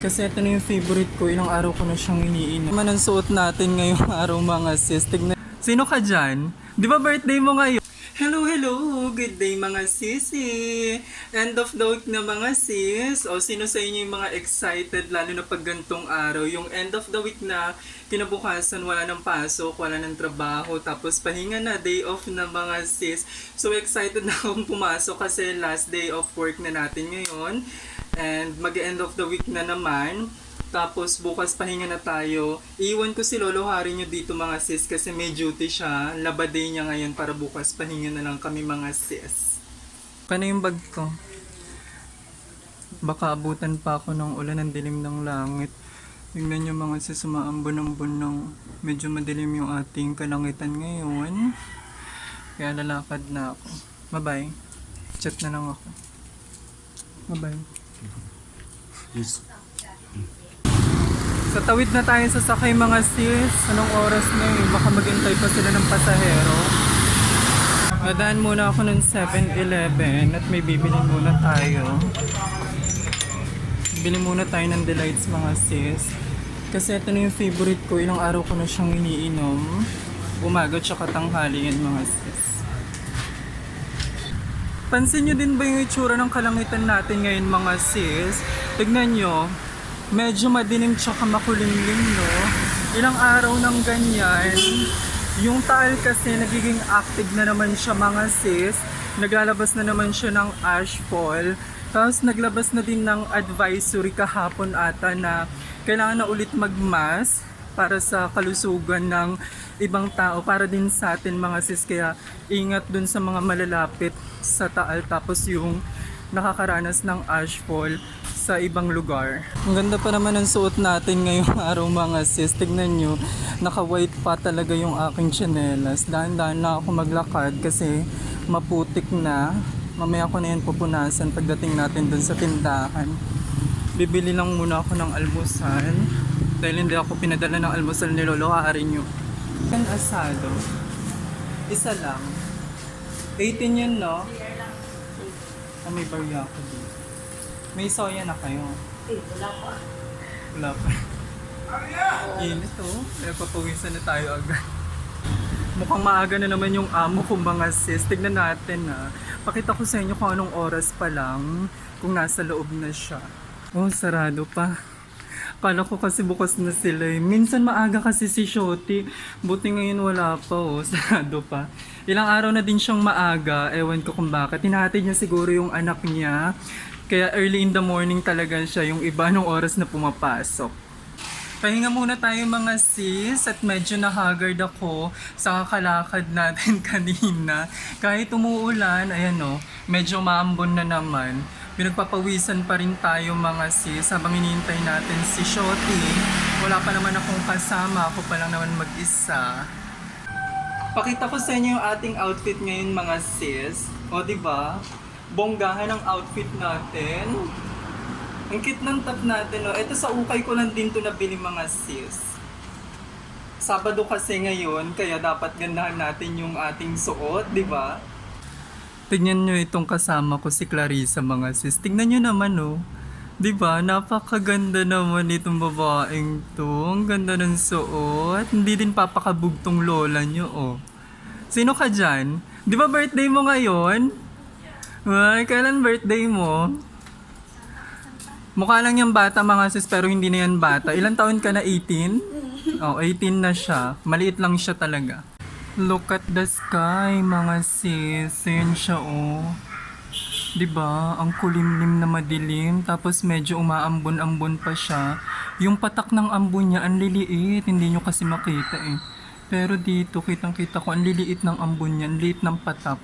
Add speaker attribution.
Speaker 1: Kasi ito na yung favorite ko. Ilang araw ko na siyang iniinom. Man ang suot natin ngayong araw mga sis. Tignan. Sino ka dyan? Di ba birthday mo ngayon? Hello, hello! Good day mga sisi! End of the week na mga sis. O sino sa inyo yung mga excited lalo na pag gantong araw? Yung end of the week na kinabukasan wala ng pasok, wala ng trabaho, tapos pahinga na, day off na mga sis. So excited na akong pumasok kasi last day of work na natin ngayon. And mag-end of the week na naman. Tapos bukas pahinga na tayo. Iwan ko si Lolo Hari nyo dito mga sis kasi may duty siya. Laba day niya ngayon para bukas pahinga na lang kami mga sis. Paano yung bag ko? Baka abutan pa ako ng ulan ng dilim ng langit. Tingnan nyo mga sis, umaambon-ambon ng medyo madilim yung ating kalangitan ngayon. Kaya lalakad na ako. Bye-bye. Chat na lang ako. Bye-bye.
Speaker 2: Yes.
Speaker 1: Sa tawid na tayo sa sakay mga sis. Anong oras na yun? Baka maghintay pa sila ng pasahero. Madaan muna ako ng 7-Eleven at may bibili muna tayo. Bili muna tayo ng delights mga sis. Kasi ito na yung favorite ko. Ilang araw ko na siyang iniinom. Umaga tsaka tanghali yan mga sis. Pansin nyo din ba yung itsura ng kalangitan natin ngayon mga sis? Tignan nyo, medyo madilim tsaka makulimlim no. Ilang araw ng ganyan, yung taal kasi nagiging active na naman siya mga sis. Naglalabas na naman siya ng ashfall. Tapos naglabas na din ng advisory kahapon ata na kailangan na ulit magmas para sa kalusugan ng ibang tao para din sa atin mga sis kaya ingat dun sa mga malalapit sa taal tapos yung nakakaranas ng ashfall sa ibang lugar. Ang ganda pa naman ng suot natin ngayong araw mga sis. Tignan nyo, naka-white pa talaga yung aking tsinelas. Dahan-dahan na ako maglakad kasi maputik na. Mamaya ko na yan pupunasan pagdating natin dun sa tindahan. Bibili lang muna ako ng almusal. Dahil hindi ako pinadala ng almusal ni Lolo, haarin nyo. Kan asado. Isa lang. 18 yun, no? Ah, may barya ako dito. May soya na kayo.
Speaker 3: Eh, wala pa.
Speaker 1: Wala pa. Init oh. Kaya papawisan na tayo agad. Mukhang maaga na naman yung amo kong mga sis. Tignan natin ha. Pakita ko sa inyo kung anong oras pa lang kung nasa loob na siya. Oh, sarado pa. Kala ko kasi bukas na sila eh. Minsan maaga kasi si Shoti. Buti ngayon wala pa oh. Sarado pa. Ilang araw na din siyang maaga. Ewan ko kung bakit. Hinahatid niya siguro yung anak niya. Kaya early in the morning talaga siya. Yung iba nung oras na pumapasok. Pahinga muna tayo mga sis at medyo nahagard ako sa kakalakad natin kanina. Kahit umuulan, ayan o, medyo maambon na naman. Pinagpapawisan pa rin tayo mga sis habang hinihintay natin si Shoti. Wala pa naman akong kasama, ako pa lang naman mag-isa. Pakita ko sa inyo yung ating outfit ngayon mga sis. O ba? Bonggahan ang outfit natin. Ang cute ng top natin, no? Ito sa ukay ko lang din to nabili mga sis. Sabado kasi ngayon, kaya dapat gandahan natin yung ating suot, di ba? Tignan nyo itong kasama ko si Clarissa mga sis. Tignan nyo naman, oh. Di ba? Napakaganda naman itong babaeng to. Ang ganda ng suot. Hindi din papakabugtong lola nyo, oh. Sino ka dyan? Di ba birthday mo ngayon? Ay, kailan birthday mo? Mukha lang yung bata mga sis pero hindi na yan bata. Ilan taon ka na? 18? Oh, 18 na siya. Maliit lang siya talaga. Look at the sky mga sis. Ayan siya oh. 'Di ba? Ang kulimlim na madilim tapos medyo umaambon-ambon pa siya. Yung patak ng ambon niya ang liliit, hindi nyo kasi makita eh. Pero dito kitang-kita ko ang liliit ng ambon niya, ang liit ng patak.